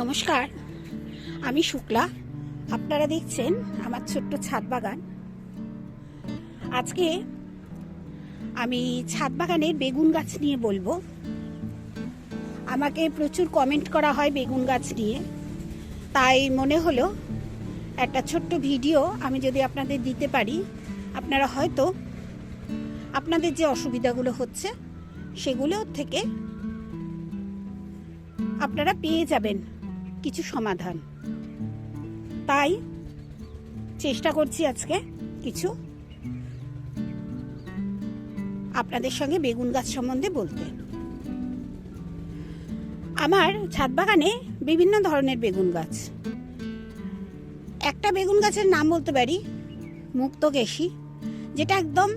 নমস্কার, আমি শুক্লা। আপনারা দেখছেন আমার ছোট্ট ছাদ বাগান। আজকে আমি ছাদ বাগানের বেগুন গাছ নিয়ে বলব। আমাকে প্রচুর কমেন্ট করা হয় বেগুন গাছ নিয়ে। তাই মনে হলো একটা ছোট্ট ভিডিও আমি যদি আপনাদের দিতে পারি, আপনারা হয়তো আপনাদের যে অসুবিধাগুলো হচ্ছে, সেগুলো থেকে আপনারা পেয়ে যাবেন। কিছু সমাধান। তাই চেষ্টা করছি আজকে কিছু আপনাদের সঙ্গে বেগুন গাছ সম্বন্ধে বলতে। আমার ছাদ বাগানে বিভিন্ন ধরনের বেগুন গাছ। একটা বেগুন গাছের নাম বলতে পারি মুক্তকেশী যেটা একদম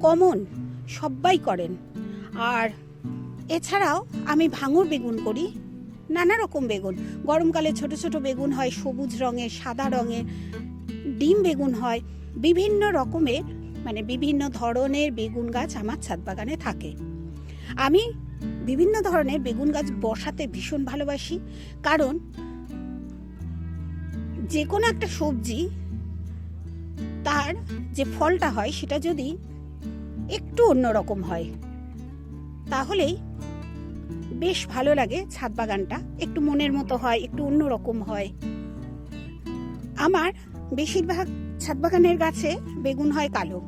কমন, সবাই করেন। আর এছাড়াও আমি ভাঙর বেগুন করি নানা রকম বেগুন। গরমকালে ছোট ছোট বেগুন হয়, সবুজ রঙের, সাদা রঙের, ডিম বেগুন হয়। বিভিন্ন রকমের মানে বিভিন্ন ধরনের বেগুন গাছ আমার ছাদ বাগানে থাকে। আমি বিভিন্ন ধরনের বেগুন গাছ বসাতে ভীষণ ভালোবাসি। কারণ যে কোনো একটা সবজি, তার যে ফলটা হয়, সেটা যদি একটু অন্যরকম হয়, তাহলেই বেশ ভালো লাগে ছাদ বাগানটা। একটু মনের মতো হয়, একটু অন্যরকম হয়। আমার বেশিরভাগ ছাদ বাগানের গাছে বেগুন হয় কালো।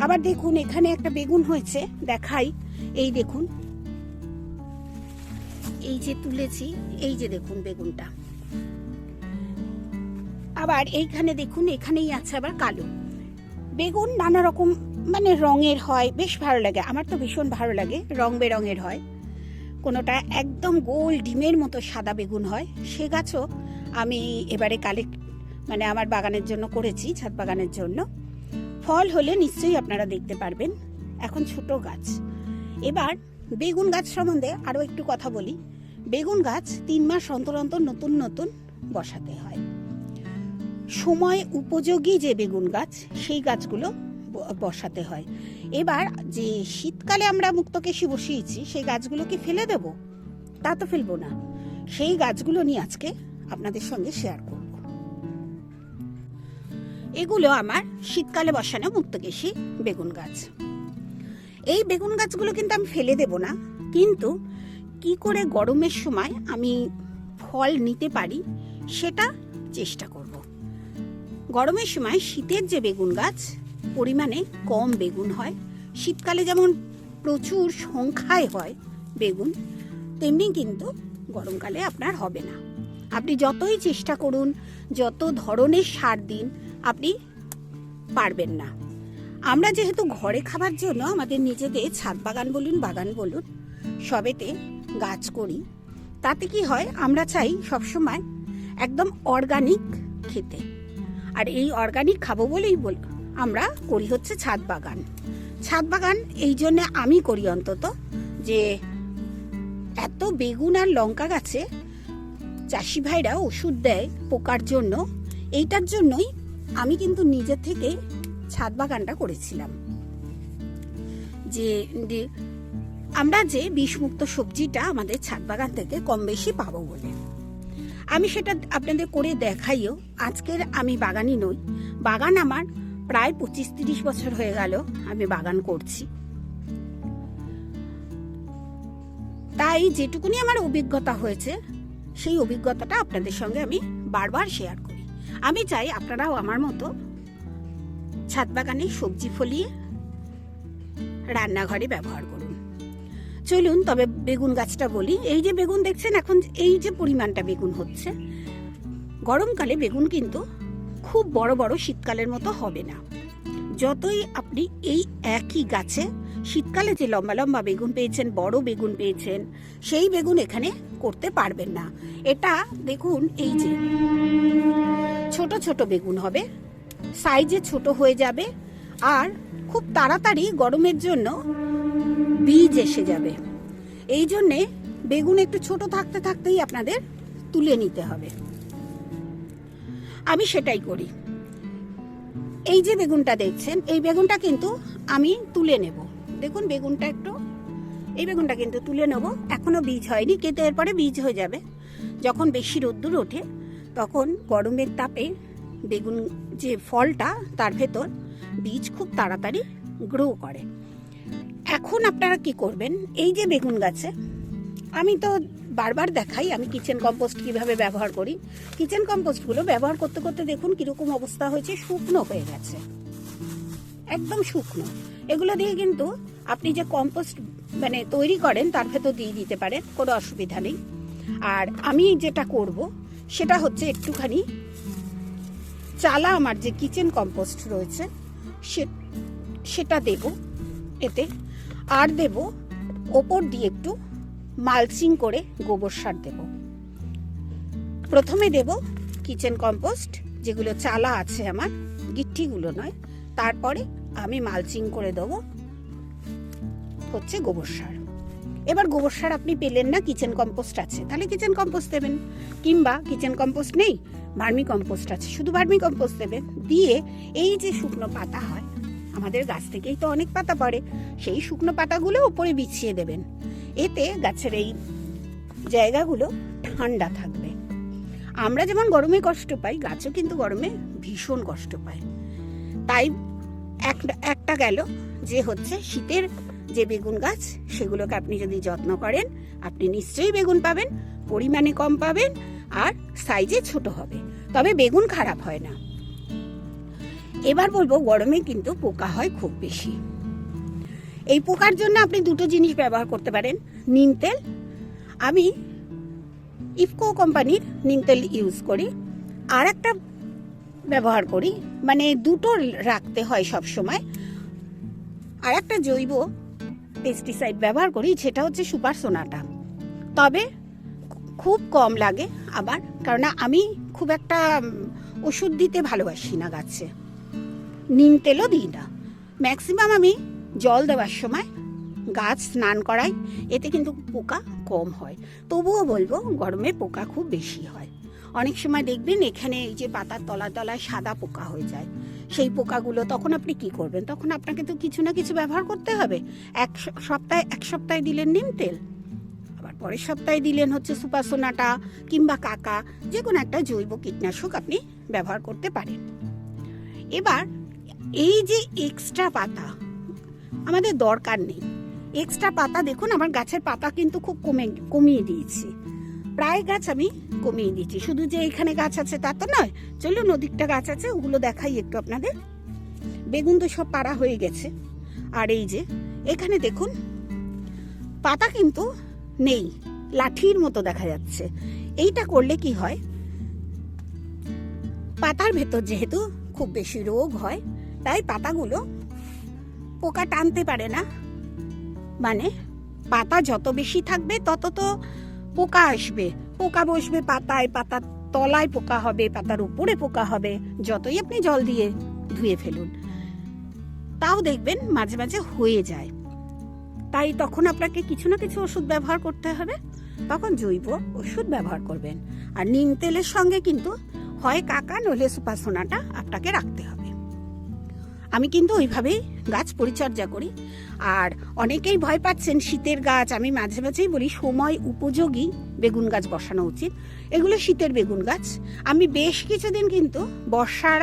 আবার দেখুন, এখানে একটা বেগুন হয়েছে, দেখাই। এই দেখুন। এই যে তুলেছি, এই যে দেখুন বেগুনটা। আবার এইখানে দেখুন, এখানেই আছে আবার কালো। বেগুন নানা রকম মানে রঙের হয়, বেশ ভালো লাগে। আমার তো ভীষণ ভালো লাগে, রং বেরঙের হয়। কোনোটা একদম গোল ডিমের মতো সাদা বেগুন হয়, সে গাছও আমি এবারে কালেক্ট মানে আমার বাগানের জন্য করেছি, ছাদ বাগানের জন্য। ফল হলে নিশ্চয়ই আপনারা দেখতে পারবেন, এখন ছোট গাছ। এবার বেগুন গাছ সম্বন্ধে আরও একটু কথা বলি। বেগুন গাছ তিন মাস অন্তর অন্তর নতুন নতুন বসাতে হয়। সময় উপযোগী যে বেগুন গাছ, সেই গাছগুলো বসাতে হয়। এবার যে শীতকালে আমরা মুক্তকেশী বসিয়েছি, সেই গাছগুলো কি ফেলে দেব। তা তো ফেলব না। সেই গাছগুলো নিয়ে আজকে আপনাদের সঙ্গে শেয়ার করব। এগুলো আমার শীতকালে বসানো মুক্তকেশী বেগুন গাছ। এই বেগুন গাছগুলো কিন্তু আমি ফেলে দেব না, কিন্তু কি করে গরমের সময় আমি ফল নিতে পারি, সেটা চেষ্টা করব। গরমের সময় শীতের যে বেগুন গাছ পরিমাণে কম বেগুন হয়। শীতকালে যেমন প্রচুর সংখ্যায় হয় বেগুন, তেমনি কিন্তু গরমকালে আপনার হবে না। আপনি যতই চেষ্টা করুন, যত ধরনের সার দিন, আপনি পারবেন না। আমরা যেহেতু ঘরে খাবার জন্য আমাদের নিজেদের ছাদ বাগান বলুন বাগান বলুন, সবেতে গাছ করি, তাতে কি হয়, আমরা চাই সবসময় একদম অর্গানিক খেতে। আর এই অর্গানিক খাব বলেই বল আমরা করি হচ্ছে ছাদ বাগান। ছাদ বাগান এই জন্যে আমি করি অন্তত যে এত বেগুন আর লঙ্কা গাছে চাষি ভাইরা ওষুধ দেয় পোকার জন্য, এইটার জন্যই আমি কিন্তু নিজে থেকে ছাদ বাগানটা করেছিলাম। যে আমরা যে বিষমুক্ত সবজিটা আমাদের ছাদ বাগান থেকে কম বেশি পাবো বলে। আমি সেটা আপনাদের করে দেখাইও। আজকের আমি বাগানই নই। বাগান আমার প্রায় পঁচিশ তিরিশ বছর হয়ে গেল আমি বাগান করছি। তাই যেটুকুনি আমার অভিজ্ঞতা হয়েছে, সেই অভিজ্ঞতাটা আপনাদের সঙ্গে আমি বারবার শেয়ার করি। আমি চাই আপনারাও আমার মতো ছাদ বাগানে সবজি ফলিয়ে রান্নাঘরে ব্যবহার করুন। চলুন, তবে বেগুন গাছটা বলি। এই যে বেগুন দেখছেন, এখন এই যে পরিমাণটা বেগুন হচ্ছে, গরমকালে বেগুন কিন্তু খুব বড় বড় শীতকালের মতো হবে না। যতই আপনি এই একই গাছে শীতকালে যে লম্বা লম্বা বেগুন পেয়েছেন, বড় বেগুন পেয়েছেন, সেই বেগুন এখানে করতে পারবেন না। এটা দেখুন এই যে, ছোট ছোট বেগুন হবে, সাইজে ছোট হয়ে যাবে আর খুব তাড়াতাড়ি গরমের জন্য বীজ এসে যাবে। এই জন্যে বেগুন একটু ছোট থাকতে থাকতেই আপনাদের তুলে নিতে হবে। আমি সেটাই করি। এই যে বেগুনটা দেখছেন, এই বেগুনটা কিন্তু আমি তুলে নেব। দেখুন বেগুনটা একটু, এই বেগুনটা কিন্তু তুলে নেব। এখনও বীজ হয়নি, কিন্তু এরপরে বীজ হয়ে যাবে। যখন বেশি রোদ্দুর ওঠে, তখন গরমের তাপে বেগুন যে ফলটা, তার ভেতর বীজ খুব তাড়াতাড়ি গ্রো করে। এখন আপনারা কি করবেন? এই যে বেগুন গাছে, আমি তো বারবার দেখাই আমি কিচেন কম্পোস্ট কীভাবে ব্যবহার করি। কিচেন কম্পোস্টগুলো ব্যবহার করতে করতে দেখুন কীরকম অবস্থা হয়েছে, শুকনো হয়ে গেছে। একদম শুকনো। এগুলো দিয়ে কিন্তু আপনি যে কম্পোস্ট মানে তৈরি করেন তার ভেতর দিয়ে দিতে পারেন, কোনো অসুবিধা নেই। আর আমি যেটা করব, সেটা হচ্ছে একটুখানি চালা আমার যে কিচেন কম্পোস্ট রয়েছে সেটা দেব এতে। আর দেব ওপর দিয়ে একটু মালচিং করে গোবর সার দেব। প্রথমে দেব কিচেন কম্পোস্ট যেগুলো চালা আছে আমার, গিট্টিগুলো নয়। তারপরে আমি মালচিং করে দেবো হচ্ছে গোবর সার। এবার গোবর সার আপনি পেলেন না কিচেন কম্পোস্ট আছে। তাহলে কিচেন কম্পোস্ট দেবেন। কিংবা কিচেন কম্পোস্ট নেই, ভার্মি কম্পোস্ট আছে। শুধু ভার্মি কম্পোস্ট দেবেন। দিয়ে এই যে শুকনো পাতা হয় আমাদের গাছ থেকেই তো অনেক পাতা পড়ে। সেই শুকনো পাতাগুলো উপরে বিছিয়ে দেবেন। এতে গাছের এই জায়গাগুলো ঠান্ডা থাকবে। আমরা যেমন গরমে কষ্ট পাই, গাছও কিন্তু গরমে ভীষণ কষ্ট পায়। তাই একটা একটা গেল যে হচ্ছে শীতের যে বেগুন গাছ, সেগুলোকে আপনি যদি যত্ন করেন, আপনি নিশ্চয়ই বেগুন পাবেন, পরিমাণে কম পাবেন, আর সাইজে ছোট হবে। তবে বেগুন খারাপ হয় না। এবার বলব গরমে কিন্তু পোকা হয় খুব বেশি। এই পোকার জন্য আপনি দুটো জিনিস ব্যবহার করতে পারেন, নিম তেল। আমি ইফকো কোম্পানির নিম তেল ইউজ করি। আর একটা ব্যবহার করি মানে দুটো রাখতে হয় সব সময় আর একটা জৈব পেস্টিসাইড ব্যবহার করি, সেটা হচ্ছে সুপার সোনাটা। তবে খুব কম লাগে আবার কারণ আমি খুব একটা ওষুধ দিতে ভালোবাসি না গাছে। নিম তেলও দিই না। ম্যাক্সিমাম আমি জল দেওয়ার সময় গাছ স্নান করাই, এতে কিন্তু পোকা কম হয়। তবুও বলব গরমে পোকা খুব বেশি হয়। অনেক সময় দেখবেন এখানে এই যে পাতার তলায় তলায় সাদা পোকা হয়ে যায়। সেই পোকাগুলো তখন আপনি কি করবেন? তখন আপনাকে তো কিছু না কিছু ব্যবহার করতে হবে। এক সপ্তাহে এক সপ্তাহে দিলেন নিম তেল আবার পরের সপ্তাহে দিলেন হচ্ছে সুপারসোনাটা কিংবা কাকা যে কোনো একটা জৈব কীটনাশক আপনি ব্যবহার করতে পারেন। এবার এই যে এক্সট্রা পাতা, আমাদের দরকার নেই। এক্সট্রা পাতা দেখুন, আমার গাছের পাতা কিন্তু খুব কমে, কমিয়ে দিয়েছি। প্রায় গাছ আমি কমিয়ে দিয়েছি, শুধু যে এখানে গাছ আছে তা তো নয়, চলুন নদীরটা গাছ আছে, ওগুলো দেখাই একটু আপনাদের। বেগুন তো সব পাড়া হয়ে গেছে। আর এই যে, এখানে দেখুন, পাতা কিন্তু নেই, লাঠির মতো দেখা যাচ্ছে। এইটা করলে কি হয়? পাতার ভেতর যেহেতু খুব বেশি রোগ হয় তাই পাতাগুলো পোকা টানতে পারে না। মানে পাতা যত বেশি থাকবে তত তো পোকা আসবে। পোকা বসবে পাতায় পাতার তলায় পোকা হবে, পাতার উপরে পোকা হবে। যতই আপনি জল দিয়ে ধুয়ে ফেলুন, তাও দেখবেন মাঝে মাঝে হয়ে যায়। তাই তখন আপনাকে কিছু না কিছু ওষুধ ব্যবহার করতে হবে। তখন জৈব ওষুধ ব্যবহার করবেন। আর নিম তেলের সঙ্গে কিন্তু হয় কাকা, নইলে সুপারসোনাটা আপনাকে রাখতে হবে। আমি কিন্তু ওইভাবেই গাছ পরিচর্যা করি। আর অনেকেই ভয় পাচ্ছেন শীতের গাছ, আমি মাঝে মাঝেই বলি সময় উপযোগী বেগুন গাছ বসানো উচিত। এগুলো শীতের বেগুন গাছ। আমি বেশ কিছুদিন কিন্তু বর্ষার,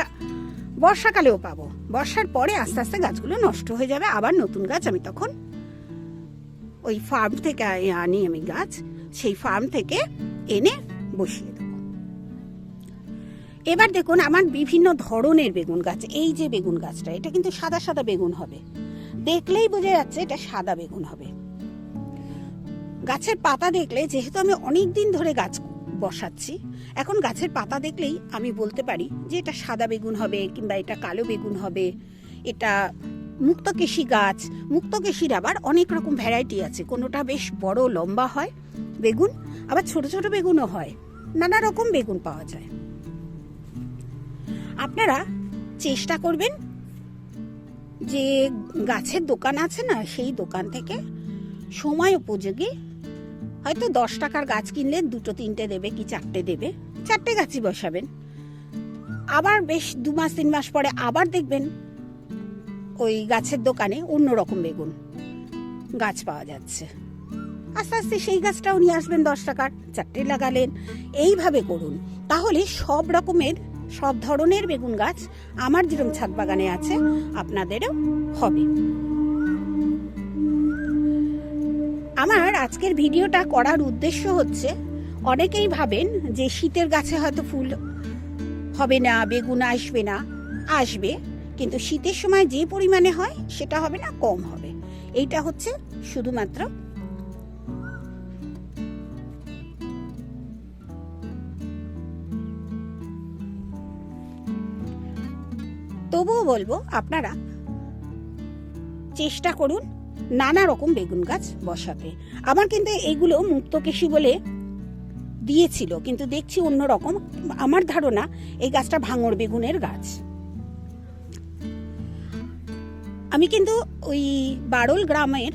বর্ষাকালেও পাবো। বর্ষার পরে আস্তে আস্তে গাছগুলো নষ্ট হয়ে যাবে। আবার নতুন গাছ আমি তখন ওই ফার্ম থেকে আনি আমি গাছ। সেই ফার্ম থেকে এনে বসিয়ে এবার দেখুন আমার বিভিন্ন ধরনের বেগুন গাছ, এই যে বেগুন গাছটা, এটা কিন্তু সাদা সাদা বেগুন হবে। দেখলেই বোঝা যাচ্ছে এটা সাদা বেগুন হবে। গাছের পাতা দেখলে, যেহেতু আমি অনেক দিন ধরে গাছ বসাচ্ছি, এখন গাছের পাতা দেখলেই আমি বলতে পারি যে এটা সাদা বেগুন হবে কিংবা এটা কালো বেগুন হবে, এটা মুক্তকেশী গাছ। মুক্তকেশীর আবার অনেক রকম ভ্যারাইটি আছে, কোনোটা বেশ বড়, লম্বা হয় বেগুন, আবার ছোট ছোট বেগুনও হয়। নানা রকম বেগুন পাওয়া যায়। আপনারা চেষ্টা করবেন যে গাছের দোকান আছে না, সেই দোকান থেকে সময় উপযোগী, হয়তো দশ টাকার গাছ কিনলে দুটো, তিনটে দেবে কি চারটে দেবে, চারটে গাছই বসাবেন। আবার বেশ দু মাস, তিন মাস পরে আবার দেখবেন ওই গাছের দোকানে অন্য রকম বেগুন গাছ পাওয়া যাচ্ছে। আস্তে আস্তে সেই গাছটাও নিয়ে আসবেন দশ টাকার, চারটে লাগালেন। এইভাবে করুন। তাহলে সব রকমের সব ধরনের বেগুন গাছ আমার যেরকম ছাদ বাগানে আছে, আপনাদেরও হবে। আমার আজকের ভিডিওটা করার উদ্দেশ্য হচ্ছে, অনেকেই ভাবেন যে শীতের গাছে হয়তো ফুল হবে না, বেগুন আসবে না, আসবে, কিন্তু শীতের সময় যে পরিমাণে হয়, সেটা হবে না, কম হবে। এইটা হচ্ছে শুধুমাত্র তবুও বলব, আপনারা চেষ্টা করুন নানা রকম বেগুন গাছ বসাতে। আমার কিন্তু এইগুলো মুক্তকেশী বলে দিয়েছিল, কিন্তু দেখছি অন্য রকম। আমার ধারণা এই গাছটা ভাঙর বেগুনের গাছ। আমি কিন্তু ওই বারোল গ্রামের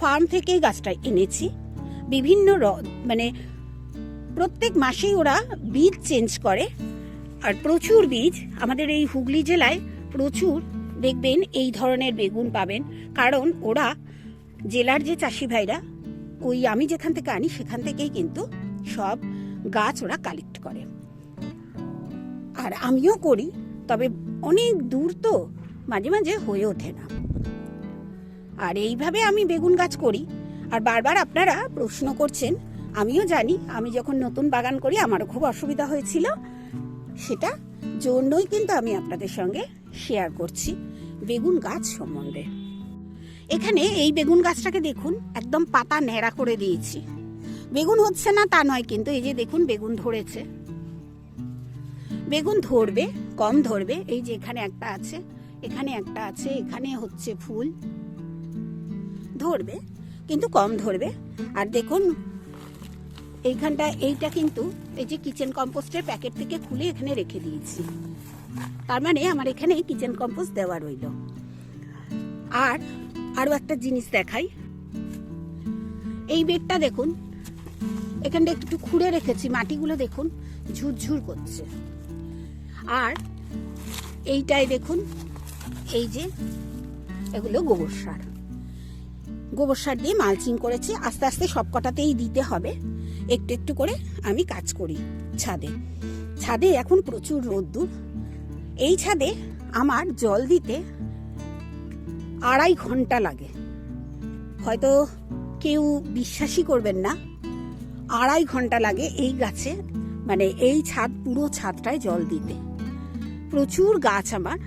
ফার্ম থেকেই গাছটা এনেছি। বিভিন্ন মানে প্রত্যেক মাসেই ওরা বীজ চেঞ্জ করে। আর প্রচুর বীজ আমাদের এই হুগলি জেলায় প্রচুর দেখবেন এই ধরনের বেগুন পাবেন। কারণ ওরা জেলার যে চাষি ভাইরা, ওই আমি যেখান থেকে আনি সেখান থেকেই কিন্তু সব গাছ ওরা কালেক্ট করে। আর আমিও করি, তবে অনেক দূর তো মাঝে মাঝে হয়ে ওঠে না। আর এইভাবে আমি বেগুন গাছ করি। আর বারবার আপনারা প্রশ্ন করছেন, আমিও জানি, আমি যখন নতুন বাগান করি, আমারও খুব অসুবিধা হয়েছিল। সেটা জন্যই কিন্তু আমি আপনাদের সঙ্গে শেয়ার করছি বেগুন গাছ সম্বন্ধে। এখানে এই বেগুন গাছটাকে দেখুন, একদম পাতা ন্যাড়া করে দিয়েছি। বেগুন হচ্ছে না তা নয়, কিন্তু এই যে দেখুন বেগুন ধরেছে। বেগুন ধরবে, কম ধরবে, এই যে এখানে একটা আছে, এখানে একটা আছে, এখানে হচ্ছে ফুল। ধরবে, কিন্তু কম ধরবে। আর দেখুন এইখানটা এইটা কিন্তু এই যে কিচেন কম্পোস্টের প্যাকেট থেকে খুলে এখানে রেখে দিয়েছি। তার মানে আমার এখানে কিচেন কম্পোস্ট দেওয়া রইল। আর আরও একটা জিনিস দেখাই। এই বেডটা দেখুন, এখানটা একটু খুঁড়ে রেখেছি, মাটিগুলো দেখুন, ঝুরঝুর করছে। আর এইটাই দেখুন, এই যে এগুলো গোবর সার। গোবর সার দিয়ে মালচিং করেছি, আস্তে আস্তে সব কটাতেই দিতে হবে। একটু একটু করে আমি কাজ করি ছাদে। ছাদে এখন প্রচুর রোদ্দুর। এই ছাদে আমার জল দিতে আড়াই ঘণ্টা লাগে। হয়তো কেউ বিশ্বাসই করবেন না, আড়াই ঘণ্টা লাগে এই গাছে মানে এই ছাদ, পুরো ছাদটায় জল দিতে। প্রচুর গাছ আমার।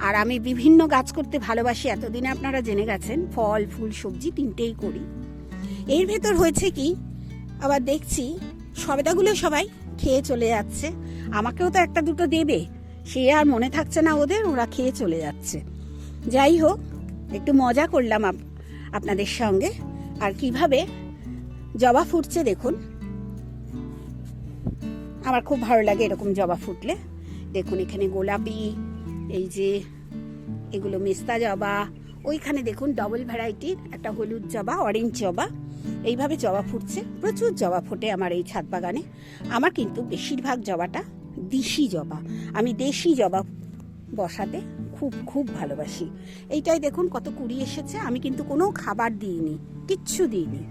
আর আমি বিভিন্ন গাছ করতে ভালোবাসি, এতদিনে আপনারা জেনে গেছেন, ফল, ফুল, সবজি তিনটেই করি। এর ভেতর হয়েছে কি আবার দেখছি সবেদাগুলো সবাই খেয়ে চলে যাচ্ছে। আমাকেও তো একটা দুটো দেবে। সে আর মনে থাকছে না ওদের, ওরা খেয়ে চলে যাচ্ছে। যাই হোক, একটু মজা করলাম আপ- আপনাদের সঙ্গে। আর কীভাবে জবা ফুটছে দেখুন। আমার খুব ভালো লাগে এরকম জবা ফুটলে। দেখুন এখানে গোলাপি, এই যে এগুলো মেস্তা জবা, ওইখানে দেখুন ডবল ভ্যারাইটির একটা হলুদ জবা অরেঞ্জ জবা। এইভাবে জবা ফুটছে, প্রচুর জবা ফোটে আমার এই ছাদ বাগানে। আমার কিন্তু বেশিরভাগ জবাটা দেশি জবা। আমি দেশি জবা বসাতে খুব খুব ভালোবাসি। এইটাই দেখুন কত কুড়ি এসেছে, আমি কিন্তু কোনো খাবার দিইনি, কিচ্ছু দিইনি।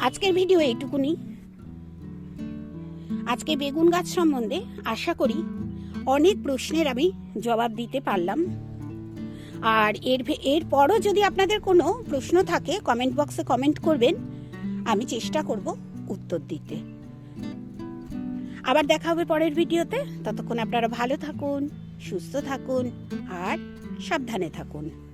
আজকের ভিডিও এইটুকুনি। আজকে বেগুন গাছ সম্বন্ধে আশা করি অনেক প্রশ্নের আমি জবাব দিতে পারলাম। আর এর এরপরও যদি আপনাদের কোনো প্রশ্ন থাকে কমেন্ট বক্সে কমেন্ট করবেন। আমি চেষ্টা করব উত্তর দিতে। আবার দেখা হবে পরের ভিডিওতে। ততক্ষণ আপনারা ভালো থাকুন, সুস্থ থাকুন, আর সাবধানে থাকুন।